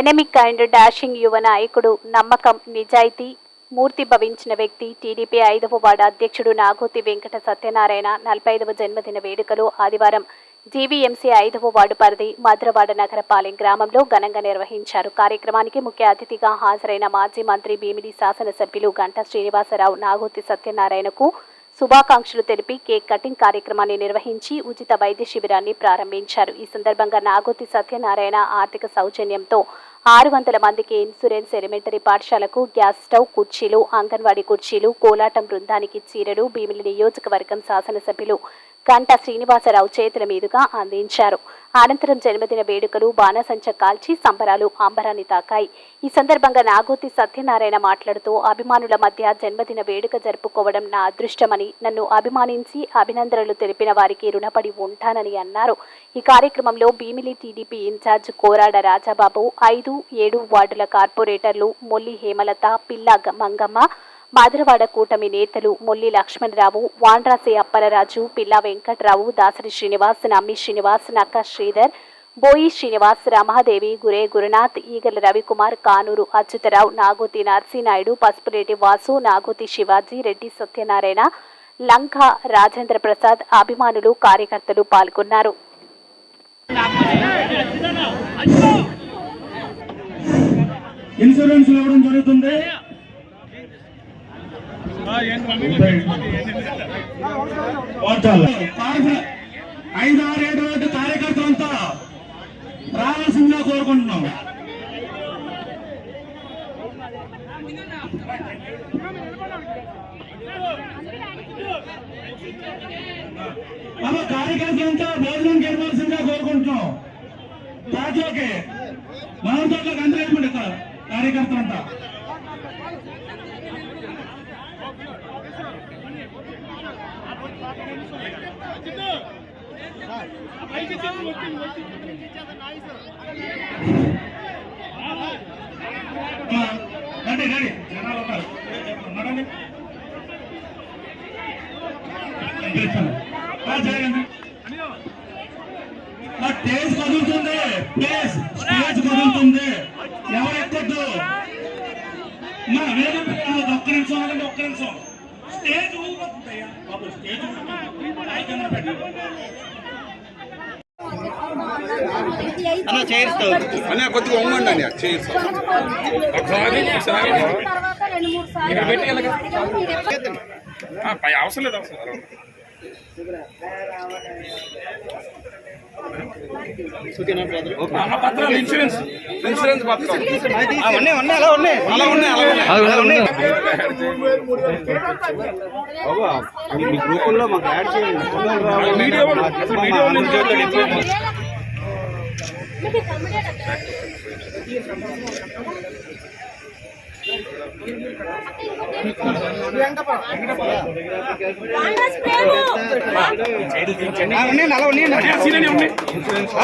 Dynamic and dashing యువ నాయకుడు నమ్మకం నిజాయితీ మూర్తి భవించిన వ్యక్తి టీడీపీ ఐదవ వార్డు అధ్యక్షుడు నాగోతి వెంకట సత్యనారాయణ నలభై ఐదవ జన్మదిన వేడుకలు ఆదివారం జీవీఎంసీ ఐదవ వార్డు పరిధి మధురవాడ నగరపాలెం గ్రామంలో ఘనంగా నిర్వహించారు. కార్యక్రమానికి ముఖ్య అతిథిగా హాజరైన మాజీ మంత్రి భీమిడి శాసనసభ్యులు గంటా శ్రీనివాసరావు నాగోతి సత్యనారాయణకు శుభాకాంక్షలు తెలిపి కేక్ కటింగ్ కార్యక్రమాన్ని నిర్వహించి ఉచిత వైద్య శిబిరాన్ని ప్రారంభించారు. ఈ సందర్భంగా నాగోతి సత్యనారాయణ ఆర్థిక సౌజన్యంతో ఆరు వందల మందికి ఇన్సూరెన్స్ ఎలిమెంటరీ పాఠశాలకు గ్యాస్ స్టవ్ కుర్చీలు అంగన్వాడీ కుర్చీలు కోలాటం బృందానికి చీరలు భీమిలి నియోజకవర్గం శాసనసభ్యులు గంటా శ్రీనివాసరావు చేతుల మీదుగా అందించారు. అనంతరం జన్మదిన వేడుకలు బాణసంచ కాల్చి సంబరాలు అంబరాన్ని తాకాయి. ఈ సందర్భంగా నాగోతి సత్యనారాయణ మాట్లాడుతూ అభిమానుల మధ్య జన్మదిన వేడుక జరుపుకోవడం నా అదృష్టమని నన్ను అభిమానించి అభినందనలు తెలిపిన వారికి రుణపడి ఉంటానని అన్నారు. ఈ కార్యక్రమంలో Bheemili TDP in charge Korada Rajababu ఐదు ఏడు వార్డుల కార్పొరేటర్లు మొల్లి హేమలత పిల్ల గ- మంగమ్మ మాధరవాడ కూటమి నేతలు మొల్లి లక్ష్మణరావు వాండ్రాసి అప్పలరాజు పిల్ల వెంకట్రావు దాసరి శ్రీనివాస్ నమ్మి శ్రీనివాస్ నక్క శ్రీధర్ బోయి శ్రీనివాస్ రమాదేవి గురే గురునాథ్ ఈగల రవికుమార్ కానూరు అచ్యుతరావు నాగోతి నర్సీనాయుడు పసుపురెడ్డి వాసు నాగోతి శివాజీ రెడ్డి సత్యనారాయణ లంక రాజేంద్ర ప్రసాద్ అభిమానులు కార్యకర్తలు పాల్గొన్నారు. ఇన్సూరెన్స్ ఇవ్వడం జరుగుతుంది. ఐదు ఆరు ఏడు ఏడు కార్యకర్తలంతా రావాల్సిందిగా కోరుకుంటున్నాం. అమ్మ కార్యకర్తలంతా భోజనం చేయవలసిందిగా కోరుకుంటున్నాం. దాంట్లోకి మనతోట్లోకి కంటే వెళ్ళిపోండి ఇక్కడ కార్యకర్తలంతా రండి రండి. జనాలు ఉన్నారు. నడండి టేజ్ కదులుతుంది. ప్లేస్ స్టేజ్ కదులుతుంది. ఎవరు ఎక్కొద్దు మా వేరే ఒక్క నిమిషం ఒక్క నిమిషం. స్టేజ్ అన్నా పెట్టండి. అన్న కొద్దిగా ఒమ్మండి అన్న చైర్స్ ఒకసారి ఒకసారి అవసరం లేదు అవసరం ఇన్సూరెన్స్ ఇన్సూరెన్స్ పత్రం ఉన్నాయి అలా ఉన్నాయి. అలా ఉన్నాయి అలా ఉన్నాయి. మీ గ్రూపుల్లో మాకు యాడ్ చేయండి. వీడియో వీడియో నుంచి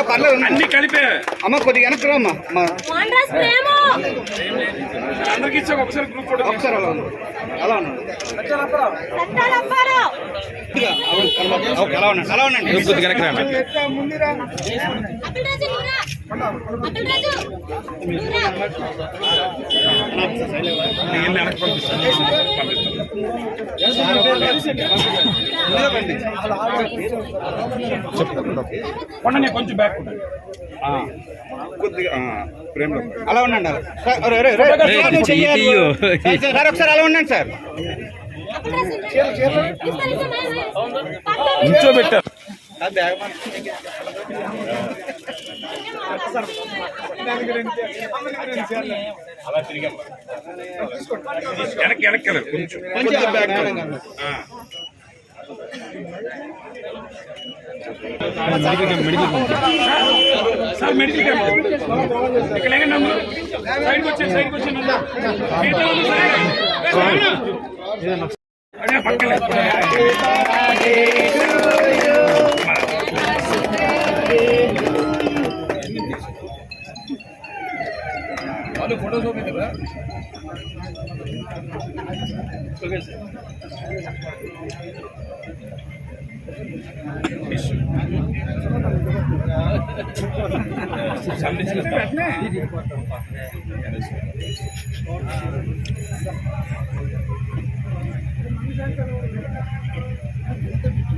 పర్లేదు అన్ని కలిపే అమ్మ కొద్దిగా వెనక్కి రా అమ్మా అందరికి ఇచ్చాక ఒకసారి గ్రూప్ ఫోటో ఒకసారి అలా అలా ఉన్నాడు సత్యాలప్పారావు ఓకే అలా ఉన్నాడు అలా ఉండండి కొద్దిగా వెనక్కి రండి. కొండ కొంచెం బ్యాక్ కొద్దిగా ప్రేమలో అలా ఉండండి. సార్, ఒకసారి అలా ఉండండి సార్. నిల్చోబెట్టారు అలా తిరిగాం వెనక్కి వెనక్కి కొంచెం సార్ మెడికల్ క్యాంప్ ఇక్కడ లేకండి సైడ్కి వచ్చే సైడ్కి వచ్చే ముందు.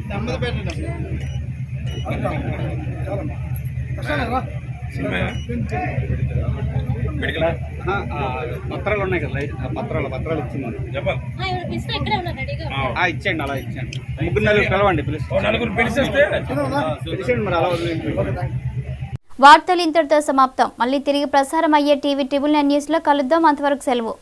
నెమ్మది పెట్టండి చాలా కష్టం కదా పత్రాలు ఉన్నాయి కదా ఆ పత్రాలు పత్రాలు ఇచ్చింది చెప్పాలి ఇచ్చేయండి అలా ఇచ్చేయండి. ముగ్గురు నలుగురు పిలవండి నలుగురు పిలిచేస్తే. పిలిచేయండి మరి అలా వదిలేయండి. వార్తలు ఇంతటితో సమాప్తం. మళ్ళీ తిరిగి ప్రసారం అయ్యే టీవీ ట్రిబుల్ నైన్ న్యూస్లో కలుద్దాం. అంతవరకు సెలవు.